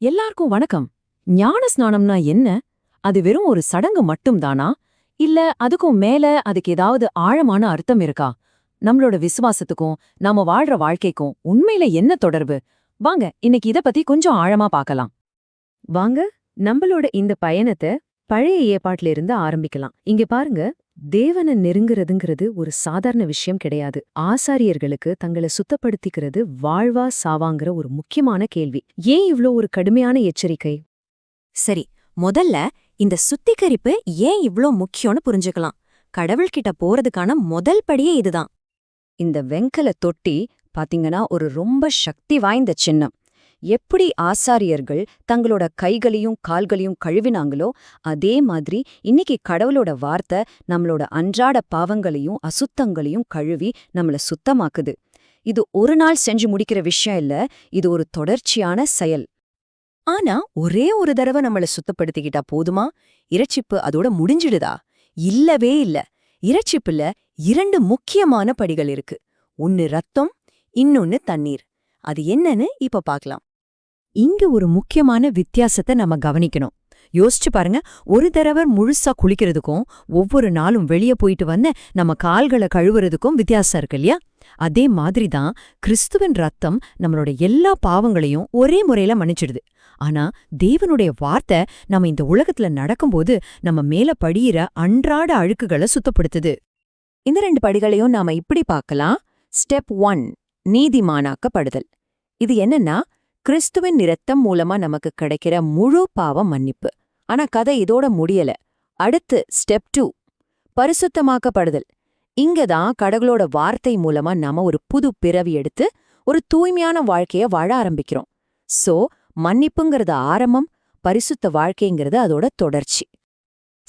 எல்லாருக்கும் வணக்கம். ஞான ஸ்நானம்னா என்ன? அது வெறும் ஒரு சடங்கு மட்டும்தானா? இல்ல அதுக்கும் மேல அதுக்கு ஏதாவது ஆழமான அர்த்தம் இருக்கா? நம்மளோட விசுவாசத்துக்கும் நாம வாழ்ற வாழ்க்கைக்கும் உண்மையில என்ன தொடர்பு? வாங்க இன்னைக்கு இத பத்தி கொஞ்சம் ஆழமா பார்க்கலாம். வாங்க நம்மளோட இந்த பயணத்தை பழைய ஏற்பாட்டிலிருந்து ஆரம்பிக்கலாம். இங்க பாருங்க தேவனை நெருங்குறதுங்கிறது ஒரு சாதாரண விஷயம் கிடையாது. ஆசாரியர்களுக்கு தங்களை சுத்தப்படுத்திக்கிறது வாழ்வா சாவாங்கிற ஒரு முக்கியமான கேள்வி. ஏன் இவ்ளோ ஒரு கடுமையான எச்சரிக்கை? சரி முதல்ல இந்த சுத்திகரிப்பு ஏன் இவ்ளோ முக்கியம்னு புரிஞ்சுக்கலாம். கடவுள்கிட்ட போறதுக்கான முதல் படியே இதுதான். இந்த வெங்கல தொட்டி பாத்தீங்கன்னா ஒரு ரொம்ப சக்தி வாய்ந்த சின்னம். எப்படி ஆசாரியர்கள் தங்களோட கைகளையும் கால்களையும் கழுவினாங்களோ அதே மாதிரி இன்னைக்கு கடவுளோட வார்த்தை நம்மளோட அன்றாட பாவங்களையும் அசுத்தங்களையும் கழுவி நம்மள சுத்தமாக்குது. இது ஒரு நாள் செஞ்சு முடிக்கிற விஷயம் இல்ல இது ஒரு தொடர்ச்சியான செயல். ஆனா ஒரே ஒரு தடவை நம்மள சுத்தப்படுத்திக்கிட்டா போதுமா? இறைச்சிப்பு அதோட முடிஞ்சிடுதா? இல்லவே இல்ல. இறைச்சிப்புல இரண்டு முக்கியமான படிகள் இருக்கு. ஒன்னு ரத்தம் இன்னொன்னு தண்ணீர். அது என்னன்னு இப்ப பார்க்கலாம் இங்க ஒரு முக்கியமான வித்தியாசத்தை நம்ம கவனிக்கணும். யோசிச்சு பாருங்க ஒரு தடவை முழுசா குளிக்கிறதுக்கும் ஒவ்வொரு நாளும் வெளிய போயிட்டு வந்து நம்ம கால்களை கழுவுறதுக்கும் வித்தியாசம் இருக்கு இல்லையா? அதே மாதிரி தான் கிறிஸ்துவின் ரத்தம் நம்மளோட எல்லா பாவங்களையும் ஒரே முறையில மன்னிச்சிடுது. ஆனா தேவனுடைய வார்த்தை நம்ம இந்த உலகத்துல நடக்கும்போது நம்ம மேல படியிற அன்றாட அழுக்குகளை சுத்தப்படுத்துது. இந்த ரெண்டு படிகளையும் நாம இப்படி பார்க்கலாம். ஸ்டெப் ஒன் நீதிமானாக்கப்படுதல். இது என்னன்னா கிறிஸ்துவின் நிறத்தம் மூலமா நமக்கு கிடைக்கிற முழு பாவ மன்னிப்பு. ஆனா கதை இதோட முடியல. அடுத்து ஸ்டெப் டூ பரிசுத்தமாக்கப்படுதல். இங்கதான் கடவுளோட வார்த்தை மூலமா நாம ஒரு புது பிறவி எடுத்து ஒரு தூய்மையான வாழ்க்கைய வாழ ஆரம்பிக்கிறோம். சோ மன்னிப்புங்கிறது ஆரம்பம் பரிசுத்த வாழ்க்கைங்கிறது அதோட தொடர்ச்சி.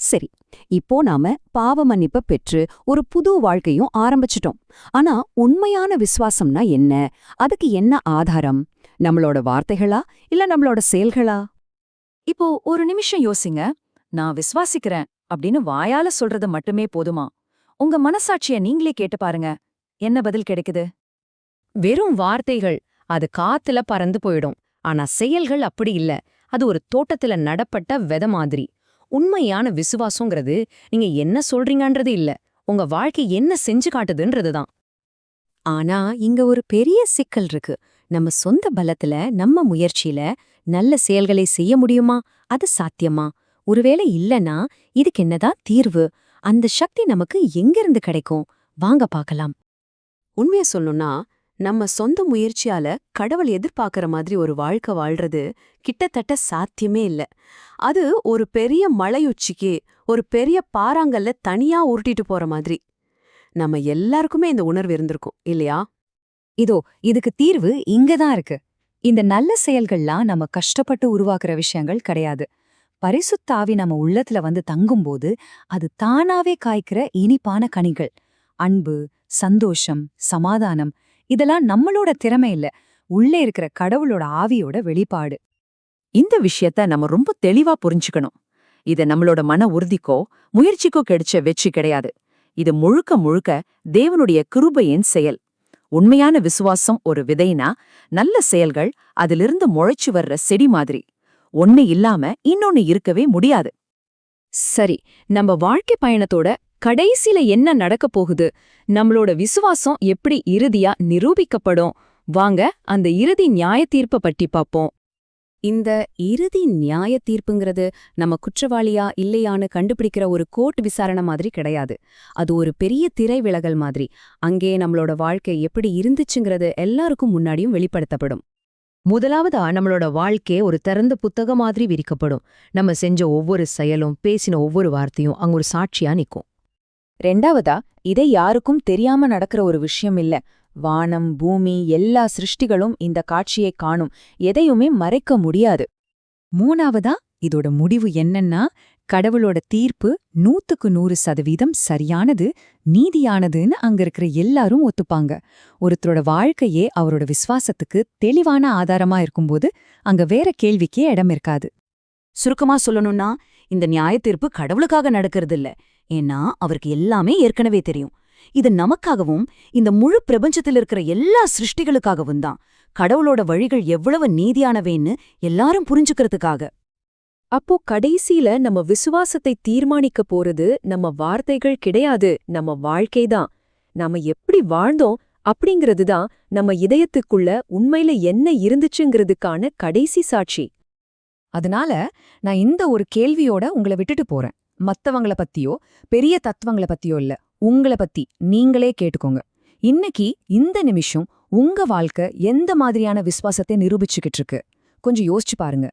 சரி இப்போ நாம பாவ மன்னிப்ப பெற்று ஒரு புது வாழ்க்கையும் ஆரம்பிச்சிட்டோம். ஆனா உண்மையான விசுவாசம்னா என்ன? அதுக்கு என்ன ஆதாரம்? நம்மளோட வார்த்தைகளா இல்ல நம்மளோட செயல்களா? இப்போ ஒரு நிமிஷம் யோசிங்க. நான் விசுவாசிக்கிறேன் அப்படின்னு வாயால சொல்றது மட்டுமே போதுமா? உங்க மனசாட்சிய நீங்களே கேட்டு பாருங்க. என்ன பதில் கிடைக்குது? வெறும் வார்த்தைகள் அது காத்துல பறந்து போயிடும். ஆனா செயல்கள் அப்படி இல்ல. அது ஒரு தோட்டத்துல நடப்பட்ட வெத மாதிரி. உண்மையான விசுவாசங்கிறது நீங்க என்ன சொல்றீங்கன்றது இல்ல. உங்க வாழ்க்கை என்ன செஞ்சு காட்டுதுன்றதுதான். ஆனா இங்க ஒரு பெரிய சிக்கல் இருக்கு. நம்ம சொந்த பலத்துல நம்ம முயற்சியில நல்ல செயல்களை செய்ய முடியுமா? அது சாத்தியமா? ஒருவேளை இல்லனா இதுக்கு என்னதான் தீர்வு? அந்த சக்தி நமக்கு எங்கிருந்து கிடைக்கும்? வாங்க பார்க்கலாம். உண்மைய சொல்லணும்னா நம்ம சொந்த முயற்சியால கடவுள் எதிர்பார்க்கற மாதிரி ஒரு வாழ்க்கை வாழ்றது கிட்டத்தட்ட சாத்தியமே இல்ல. அது ஒரு பெரிய மலையுச்சிக்கு ஒரு பெரிய பாறாங்கல்ல தனியா உருட்டிட்டு போற மாதிரி. நம்ம எல்லாருக்குமே இந்த உணர்வு இருந்திருக்கும் இல்லையா? இதோ இதுக்கு தீர்வு இங்கதான் இருக்கு. இந்த நல்ல செயல்கள்லாம் நம்ம கஷ்டப்பட்டு உருவாக்குற விஷயங்கள் கிடையாது. பரிசுத்தாவி நம்ம உள்ளத்துல வந்து தங்கும்போது அது தானாவே காய்க்கிற இனிப்பான கனிகள். அன்பு சந்தோஷம் சமாதானம் இதெல்லாம் நம்மளோட திறமை இல்ல. உள்ளே இருக்கிற கடவுளோட ஆவியோட வெளிப்பாடு. இந்த விஷயத்த நம்ம ரொம்ப தெளிவா புரிஞ்சுக்கணும். இது நம்மளோட மன உறுதிக்கோ முயற்சிக்கோ கிடைச்ச வெற்றி கிடையாது. இது முழுக்க முழுக்க தேவனுடைய கிருபையின் செயல். உண்மையான விசுவாசம் ஒரு விதைனா நல்ல செயல்கள் அதிலிருந்து முளைச்சு வர்ற செடி மாதிரி. ஒன்னு இல்லாம இன்னொன்னு இருக்கவே முடியாது. சரி நம்ம வாழ்க்கை பயணத்தோட கடைசில என்ன நடக்க போகுது? நம்மளோட விசுவாசம் எப்படி இறுதியா நிரூபிக்கப்படும்? வாங்க அந்த இறுதி நியாய தீர்ப்ப பற்றி பாப்போம் இந்த இறுதி நியாய தீர்ப்புங்கிறது நம்ம குற்றவாளியா இல்லையான்னு கண்டுபிடிக்கிற ஒரு கோர்ட் விசாரணை மாதிரி கிடையாது. அது ஒரு பெரிய திரை விலகல் மாதிரி. அங்கே நம்மளோட வாழ்க்கை எப்படி இருந்துச்சுங்கிறது எல்லாருக்கும் முன்னாடியும் வெளிப்படுத்தப்படும். முதலாவதா நம்மளோட வாழ்க்கையே ஒரு திறந்த புத்தகம் மாதிரி விரிக்கப்படும். நம்ம செஞ்ச ஒவ்வொரு செயலும் பேசின ஒவ்வொரு வார்த்தையும் அங்க ஒரு சாட்சியா நிக்கும். ரெண்டாவதா இதை யாருக்கும் தெரியாம நடக்கிற ஒரு விஷயம் இல்ல. வானம் பூமி எல்லா சிருஷ்டிகளும் இந்த காட்சியை காணும். எதையுமே மறைக்க முடியாது. மூணாவதா? இதோட முடிவு என்னன்னா கடவுளோட தீர்ப்பு நூத்துக்கு நூறு சதவீதம் சரியானது நீதியானதுன்னு அங்க இருக்கிற எல்லாரும் ஒத்துப்பாங்க. ஒருத்தரோட வாழ்க்கையே அவரோட விசுவாசத்துக்கு தெளிவான ஆதாரமா இருக்கும்போது அங்க வேற கேள்விக்கே இடம் இருக்காது. சுருக்கமா சொல்லணும்னா இந்த நியாய தீர்ப்பு கடவுளுக்காக நடக்கிறது இல்ல ஏன்னா அவருக்கு எல்லாமே ஏற்கனவே தெரியும். இது நமக்காகவும் இந்த முழு பிரபஞ்சத்தில் இருக்கிற எல்லா சிருஷ்டிகளுக்காகவும் தான். கடவுளோட வழிகள் எவ்வளவு நீதியானவேன்னு எல்லாரும் புரிஞ்சுக்கிறதுக்காக. அப்போ கடைசியில நம்ம விசுவாசத்தை தீர்மானிக்க போறது நம்ம வார்த்தைகள் கிடையாது நம்ம வாழ்க்கைதான் நாம எப்படி வாழ்ந்தோம் அப்படிங்கிறது தான் நம்ம இதயத்துக்குள்ள உண்மையில என்ன இருந்துச்சுங்கிறதுக்கான கடைசி சாட்சி. அதனால நான் இந்த ஒரு கேள்வியோட உங்களை விட்டுட்டு போறேன். மத்தவங்கள பத்தியோ பெரிய தத்துவங்கள பத்தியோ இல்ல. உங்கள பத்தி நீங்களே கேட்டுக்கோங்க. இன்னைக்கு இந்த நிமிஷம் உங்க வாழ்க்கை எந்த மாதிரியான விசுவாசத்தை நிரூபிச்சுக்கிட்டு இருக்கு? கொஞ்சம் யோசிச்சு பாருங்க.